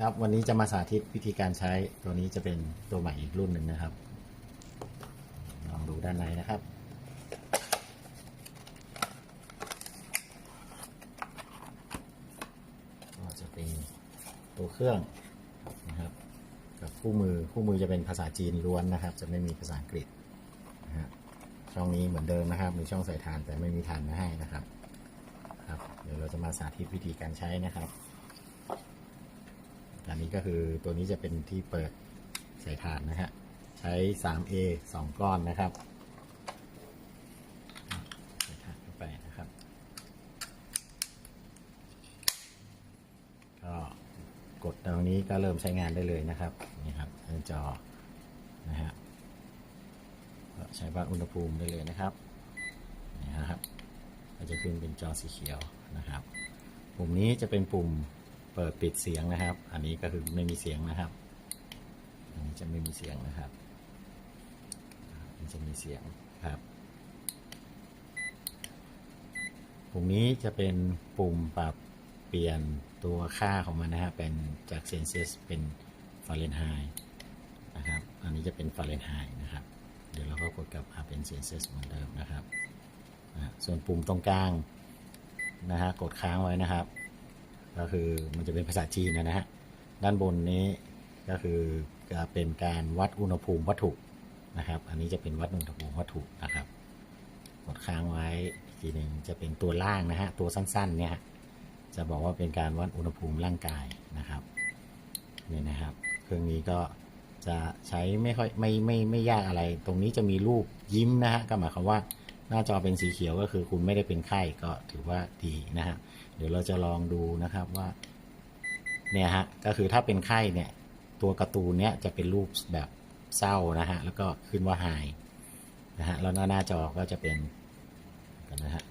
ครับวันนี้จะมาสาธิตวิธีการใช้ตัวนี้จะเป็นตัวใหม่อีกรุ่นหนึ่งนะครับ ลองดูด้านในนะครับ ก็จะเป็นตัวเครื่องนะครับ กับคู่มือคู่มือจะเป็นภาษาจีนล้วนนะครับ จะไม่มีภาษาอังกฤษนะฮะช่องนี้เหมือนเดิมนะครับ มีช่องใส่ถ่านแต่ไม่มีถ่านมาให้นะครับครับ เดี๋ยวเราจะมาสาธิตวิธีการใช้นะครับ นี้ก็คือตัวนี้จะเป็นที่เปิดใส่ถ่านนะฮะใช้ 3A 2 ก้อนนะครับใส่ถ่านเข้าไปนะครับ ก็กดตรงนี้ก็เริ่มใช้งานได้เลยนะครับนี่ครับหน้าจอนะฮะใช้วัดอุณหภูมิได้เลยนะครับนี่นะครับก็จะขึ้นเป็นจอสีเขียวนะครับ ปุ่มนี้จะเป็นปุ่ม เปิดปิดเสียงนะครับ อันนี้ก็คือไม่มีเสียงนะครับ อันนี้จะไม่มีเสียงนะครับอันจะมีเสียงครับ ปุ่มนี้จะเป็นปุ่มปรับเปลี่ยนตัวค่าของมันนะฮะเป็นจากเซนเซสเป็นฟาเรนไฮต์นะครับ อันนี้จะเป็นฟาเรนไฮต์นะครับ เดี๋ยวเราก็กดกลับมาเป็นเซนเซสเหมือนเดิมนะครับ ส่วนปุ่มตรงกลางนะฮะกดค้างไว้นะครับ ก็คือมันจะเป็นภาษาจีนนะฮะด้านบนนี้ก็คือจะเป็นการวัดอุณหภูมิวัตถุนะครับ อันนี้จะเป็นวัดอุณหภูมิวัตถุนะครับกดค้างไว้อีกทีหนึ่งจะเป็นตัวล่างนะฮะตัวสั้นๆเนี่ยจะบอกว่าเป็นการวัดอุณหภูมิร่างกายนะครับนี่นะครับ เครื่องนี้ก็จะใช้ไม่ค่อยไม่ไม่ไม่ยากอะไร ตรงนี้จะมีรูปยิ้มนะฮะก็หมายความว่าหน้าจอเป็นสีเขียวก็คือคุณไม่ได้เป็นไข้ก็ถือว่าดีนะฮะ เดี๋ยวเราจะลองดูนะครับว่า เนี่ยฮะ ก็คือถ้าเป็นไข้เนี่ย ตัวการ์ตูนเนี้ยจะเป็นรูปแบบเศร้านะฮะ แล้วก็ขึ้นว่าหายนะฮะ แล้วหน้าหน้าจอก็จะเป็นกันนะฮะ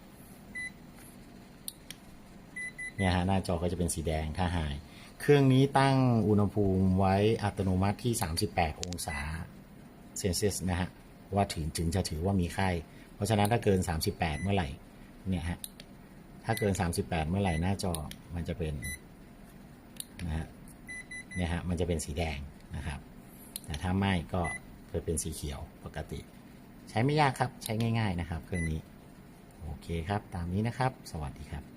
เนี่ยฮะ หน้าจอก็จะเป็นสีแดงถ้าหาย เครื่องนี้ตั้งอุณหภูมิไว้อัตโนมัติที่ 38 องศาเซนเซสนะฮะ ว่าถึงถึงจะถือว่ามีไข้ เพราะฉะนั้นถ้าเกิน 38 เมื่อไหร่ เนี่ยฮะ ถ้าเกิน 38 เมื่อไหร่หน้าจอมันจะเป็นนะฮะเนี่ยฮะมันจะเป็นสีแดงนะครับ แต่ถ้าไม่ก็จะเป็นสีเขียวปกติ ใช้ไม่ยากครับใช้ง่าย ๆนะครับ เครื่องนี้ โอเคครับ ตามนี้นะครับ สวัสดีครับ